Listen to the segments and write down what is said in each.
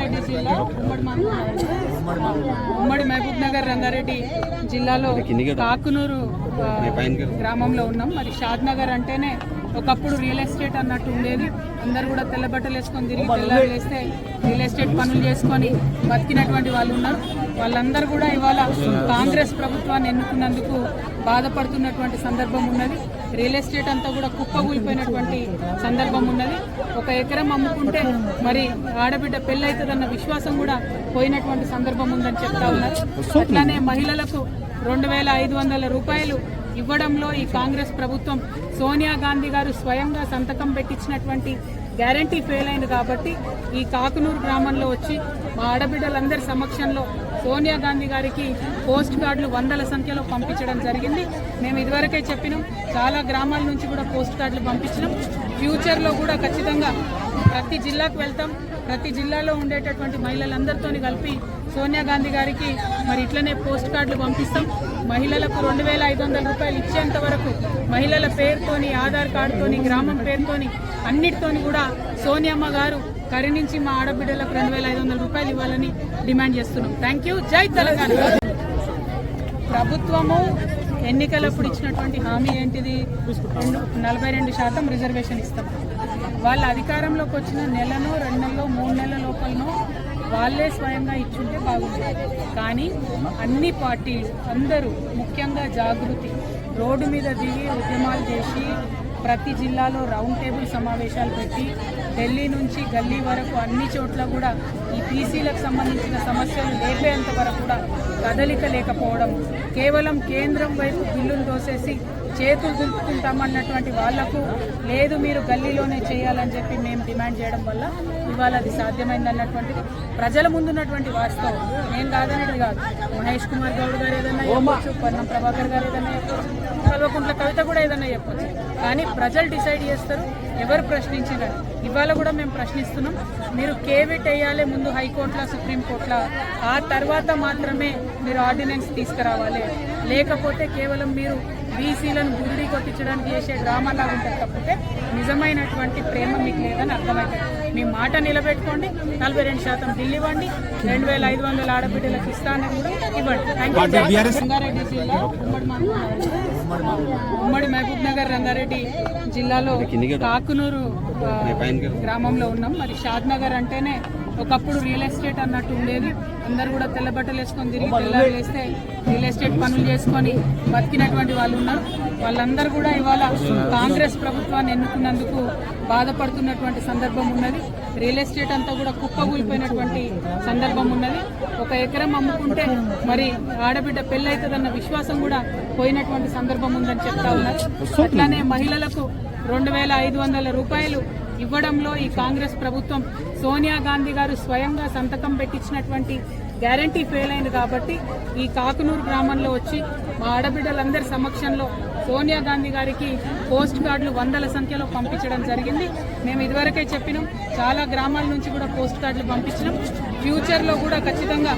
రంగారెడ్డి జిల్లా ఉమ్మడి మహబూబ్ ఉమ్మడి మహబూబ్ నగర్ రంగారెడ్డి జిల్లాలో కాకునూరు గ్రామంలో ఉన్నాం. మరి షాద్ నగర్ అంటేనే ఒకప్పుడు రియల్ ఎస్టేట్ అన్నట్టు ఉండేది. అందరు కూడా తెల్ల బట్టలు వేసుకొని తిరిగి తెల్లారు వేస్తే రియల్ ఎస్టేట్ పనులు చేసుకొని బతికినటువంటి వాళ్ళు ఉన్నారు. వాళ్ళందరూ కూడా ఇవాళ కాంగ్రెస్ ప్రభుత్వాన్ని ఎన్నుకున్నందుకు బాధపడుతున్నటువంటి సందర్భం ఉన్నది. రియల్ ఎస్టేట్ అంతా కూడా కుప్పగూలిపోయినటువంటి సందర్భం ఉన్నది. ఒక ఎకరం అమ్ముకుంటే మరి ఆడబిడ్డ పెళ్ళి అవుతుందన్న విశ్వాసం కూడా పోయినటువంటి సందర్భం ఉందని చెప్తా ఉన్నారు అట్లానే మహిళలకు రెండు వేల ఐదు వందల రూపాయలు ఇవ్వడంలో ఈ కాంగ్రెస్ ప్రభుత్వం సోనియా గాంధీ గారు స్వయంగా సంతకం పెట్టించినటువంటి గ్యారంటీ ఫెయిల్ అయింది కాబట్టి ఈ కాకునూరు గ్రామంలో వచ్చి మా ఆడబిడ్డలందరి సమక్షంలో సోనియా గాంధీ గారికి పోస్ట్ కార్డులు వందల సంఖ్యలో పంపించడం జరిగింది. మేము ఇదివరకే చెప్పినాం చాలా గ్రామాల నుంచి కూడా పోస్ట్ కార్డులు పంపించినాం. ఫ్యూచర్లో కూడా ఖచ్చితంగా ప్రతి జిల్లాకు వెళ్తాం. ప్రతి జిల్లాలో ఉండేటటువంటి మహిళలందరితో కలిపి సోనియా గాంధీ గారికి మరి ఇట్లనే పోస్ట్ కార్డులు పంపిస్తాం. మహిళలకు రెండు వేల ఐదు వందల రూపాయలు ఇచ్చేంత వరకు మహిళల పేరుతోని ఆధార్ కార్డుతోని గ్రామం పేరుతోని అన్నిటితోని కూడా సోనియమ్మ గారు కరుణించి మా ఆడబిడ్డలకు రెండు వేల ఐదు వందల రూపాయలు ఇవ్వాలని డిమాండ్ చేస్తున్నాం. థ్యాంక్ యూ జై తెలంగాణ. ప్రభుత్వము ఎన్నికలప్పుడు ఇచ్చినటువంటి హామీ ఏంటిది? నలభై రెండు శాతం రిజర్వేషన్ ఇస్తాం. వాళ్ళ అధికారంలోకి వచ్చిన నెలను రెండు నెలలో మూడు నెలల లోపలనో వాళ్ళే స్వయంగా ఇచ్చుంటే బాగుంటుంది కానీ అన్ని పార్టీలు అందరూ ముఖ్యంగా జాగృతి రోడ్డు మీద దిగి ఉద్యమాలు చేసి ప్రతి జిల్లాలో రౌండ్ టేబుల్ సమావేశాలు పెట్టి ఢిల్లీ నుంచి గల్లీ వరకు అన్ని చోట్ల కూడా ఈ పీసీలకు సంబంధించిన సమస్యలు లేపేంత వరకు కూడా కదలిక లేకపోవడం కేవలం కేంద్రం వైపు బిల్లులు దోసేసి చేతులు దులుపుకుంటామన్నటువంటి వాళ్ళకు లేదు మీరు గల్లీలోనే చేయాలని చెప్పి మేము డిమాండ్ చేయడం వల్ల ఇవాళ అది సాధ్యమైంది అన్నటువంటిది ప్రజల ముందున్నటువంటి వాస్తవం. నేను కాదనేది కాదు. మహేష్ కుమార్ గౌడ్ గారు ఏదైనా చెప్పొచ్చు పొన్నం ప్రభాకర్ గారు ఏదైనా చెప్పొచ్చు కల్వకుంట్ల కవిత కూడా ఏదైనా చెప్పొచ్చు. కానీ ప్రజలు డిసైడ్ చేస్తారు ఎవరు ప్రశ్నించినారు ఇవాళ కూడా మేము ప్రశ్నిస్తున్నాం మీరు కేవిట్ వేయాలి ముందు హైకోర్టుల సుప్రీంకోర్టుల ఆ తర్వాత మాత్రమే మీరు ఆర్డినెన్స్ తీసుకురావాలి. లేకపోతే కేవలం మీరు బీసీలను గురిడి కొట్టించడానికి చేసే డ్రామాలాగా ఉంటుంది. తప్పితే నిజమైనటువంటి ప్రేమ మీకు లేదని అర్థమవుతుంది మీ మాట నిలబెట్టుకోండి. నలభై రెండు శాతం బిల్లు ఇవ్వండి. రెండు వేల ఐదు వందల ఆడబిడ్డలకు ఇస్తానని కూడా ఇవ్వండి. రంగారెడ్డి జిల్లా ఉమ్మడి మహబూబ్ ఉమ్మడి మహబూబ్ నగర్ రంగారెడ్డి జిల్లాలో కాకునూరు గ్రామంలో ఉన్నాం. మరి షాద్ నగర్ అంటేనే ఒకప్పుడు రియల్ ఎస్టేట్ అన్నట్టు ఉండేది. అందరు కూడా తెల్ల బట్టలు వేసుకొని తిరిగి తెల్లారు వేస్తే రియల్ ఎస్టేట్ పనులు చేసుకొని బతికినటువంటి వాళ్ళు ఉన్నారు. వాళ్ళందరూ కూడా ఇవాళ కాంగ్రెస్ ప్రభుత్వాన్ని ఎన్నుకున్నందుకు బాధపడుతున్నటువంటి సందర్భం ఉన్నది. రియల్ ఎస్టేట్ అంతా కూడా కుప్పగూలిపోయినటువంటి సందర్భం ఉన్నది. ఒక ఎకరం అమ్ముకుంటే మరి ఆడబిడ్డ పెళ్ళవుతుందన్న విశ్వాసం కూడా పోయినటువంటి సందర్భం ఉందని చెప్తా ఉన్నారు. అట్లానే మహిళలకు రెండు వేల ఐదు వందల రూపాయలు ఇవ్వడంలో ఈ కాంగ్రెస్ ప్రభుత్వం సోనియా గాంధీ గారు స్వయంగా సంతకం పెట్టించినటువంటి గ్యారంటీ ఫెయిల్ అయింది కాబట్టి ఈ కాకునూరు గ్రామంలో వచ్చి మా ఆడబిడ్డలందరి సమక్షంలో సోనియా గాంధీ గారికి పోస్ట్ కార్డులు వందల సంఖ్యలో పంపించడం జరిగింది. మేము ఇదివరకే చెప్పినాం చాలా గ్రామాల నుంచి కూడా పోస్ట్ కార్డులు పంపించినాం. ఫ్యూచర్లో కూడా ఖచ్చితంగా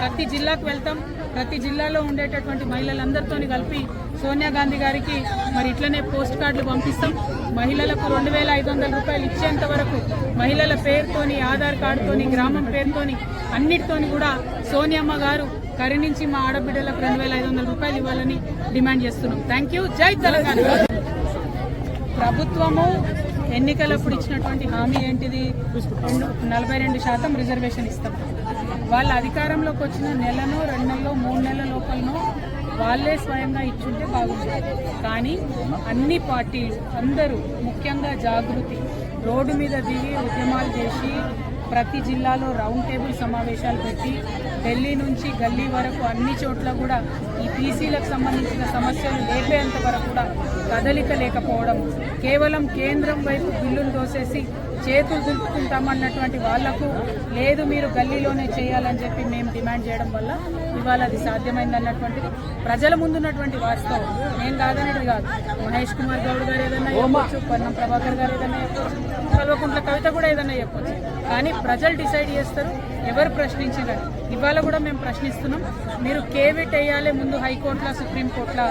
ప్రతి జిల్లాకు వెళ్తాం. ప్రతి జిల్లాలో ఉండేటటువంటి మహిళలందరితో కలిపి సోనియా గాంధీ గారికి మరి ఇట్లనే పోస్ట్ కార్డులు పంపిస్తాం. మహిళలకు రెండు వేల ఐదు వందల రూపాయలు ఇచ్చేంత వరకు మహిళల పేరుతోని ఆధార్ కార్డుతోని గ్రామం పేరుతోని అన్నిటితోని కూడా సోనియమ్మ గారు కరుణించి మా ఆడబిడ్డలకు రెండు వేల ఐదు వందల రూపాయలు ఇవ్వాలని డిమాండ్ చేస్తున్నాం. Thank you. జై తెలంగాణ. ప్రభుత్వము ఎన్నికలప్పుడు ఇచ్చినటువంటి హామీ ఏంటిది? నలభై రెండు శాతం రిజర్వేషన్ ఇస్తాం. వాళ్ళ అధికారంలోకి వచ్చిన నెలను రెండు నెలలో మూడు నెలల లోపలనో వాళ్ళే స్వయంగా ఇచ్చుంటే బాగుంటుంది. కానీ అన్ని పార్టీలు అందరూ ముఖ్యంగా జాగృతి రోడ్డు మీద దిగి ఉద్యమాలు చేసి ప్రతి జిల్లాలో రౌండ్ టేబుల్ సమావేశాలు పెట్టి ఢిల్లీ నుంచి గల్లీ వరకు అన్ని చోట్ల కూడా ఈ పీసీలకు సంబంధించిన సమస్యలు లేపేంత వరకు కూడా కదలిక లేకపోవడం కేవలం కేంద్రం వైపు బిల్లులు దోసేసి చేతులు దులుపుకుంటామన్నటువంటి వాళ్ళకు లేదు మీరు గల్లీలోనే చేయాలని చెప్పి మేము డిమాండ్ చేయడం వల్ల ఇవాళ అది సాధ్యమైంది అన్నటువంటిది ప్రజల ముందున్నటువంటి వాస్తవం. నేను కాదనేది కాదు. మహేష్ కుమార్ గౌడ్ గారు ఏదైనా చెప్పొచ్చు పొన్నం ప్రభాకర్ గారు ఏదైనా చెప్పొచ్చు కల్వకుంట్ల కవిత కూడా ఏదైనా చెప్పొచ్చు. కానీ ప్రజలు డిసైడ్ చేస్తారు ఎవరు ప్రశ్నించినారు ఇవాళ కూడా మేము ప్రశ్నిస్తున్నాం మీరు కేవిట్ వేయాలి ముందు హైకోర్టులో సుప్రీంకోర్టులో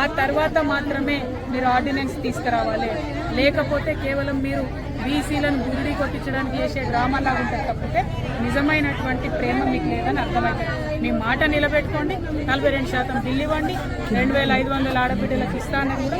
ఆ తర్వాత మాత్రమే మీరు ఆర్డినెన్స్ తీసుకురావాలి. లేకపోతే కేవలం మీరు బీసీలను గురిడి కొట్టించడానికి చేసే డ్రామాలా ఉంటుంది తప్పితే నిజమైనటువంటి ప్రేమ మీకు లేదని అర్థమవుతుంది మీ మాట నిలబెట్టుకోండి నలభై రెండు శాతం బిల్లు ఇవ్వండి రెండు వేల ఐదు వందల ఆడబిడ్డలకు ఇస్తానని కూడా